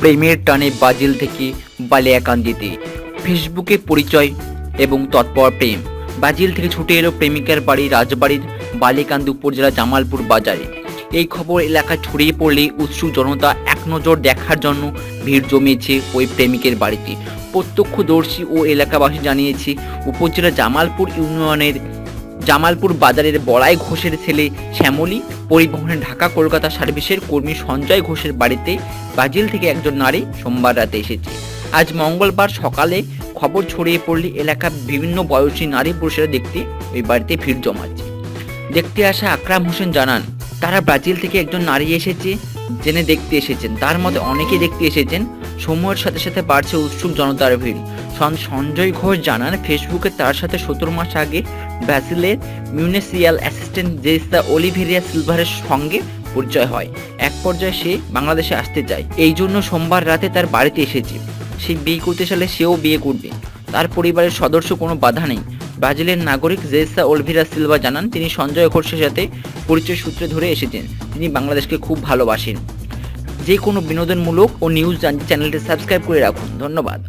প্রেমের টানে বাজিল থেকে বালিয়াকান্দিতে ফেসবুকে পরিচয় এবং তৎপর প্রেম। বাজিল থেকে ছুটে এলো প্রেমিকার বাড়ি, রাজবাড়ির বালিকান্দি উপজেলা জামালপুর বাজারে। এই খবর এলাকা ছড়িয়ে পড়লে উৎসুক জনতা এক নজর দেখার জন্য ভিড় জমিয়েছে ওই প্রেমিকের বাড়িতে। প্রত্যক্ষদর্শী ও এলাকাবাসী জানিয়েছে, উপজেলা জামালপুর ইউনিয়নের জামালপুর বাজারের বড়াই ঘোষের ছেলে শ্যামলী, পরিবহনে ঢাকা, কলকাতা সার্ভিসের কর্মী সঞ্জয় ঘোষের বাড়িতে ব্রাজিল থেকে একজন নারী সোমবার রাতে এসেছে। আজ মঙ্গলবার সকালে খবর ছড়িয়ে পড়লে এলাকার বিভিন্ন বয়সী নারী পুরুষেরা দেখতে ওই বাড়িতে ভিড় জমাচ্ছে। দেখতে আসা আকরাম হোসেন জানান, তারা ব্রাজিল থেকে একজন নারী এসেছে, জেনে দেখতে এসেছেন। তার মধ্যে অনেকে দেখতে এসেছেন সময়ের সাথে সাথে বাড়ছে উৎসুক জনতার ভিড়। সঞ্জয় ঘোষ জানান, ফেসবুকে তার সাথে সতেরো মাস আগে ব্রাজিলের মিউনিসিয়াল অ্যাসিস্ট্যান্ট জেসা অলিভেরিয়া সিলভারের সঙ্গে পরিচয় হয়। এক পর্যায়ে সে বাংলাদেশে আসতে চায়। এই জন্য সোমবার রাতে তার বাড়িতে এসেছে। সে বিয়ে করতে চাইলে সেও বিয়ে করবে। তার পরিবারের সদস্য কোনো বাধা নেই। ব্রাজিলের নাগরিক জেসা ওলভিরা সিলভা জানান, তিনি সঞ্জয় ঘোষের সাথে পরিচয় সূত্রে ধরে এসেছেন। তিনি বাংলাদেশকে খুব ভালোবাসেন। যে কোনো বিনোদনমূলক ও নিউজ চ্যানেলটি সাবস্ক্রাইব করে রাখুন। ধন্যবাদ।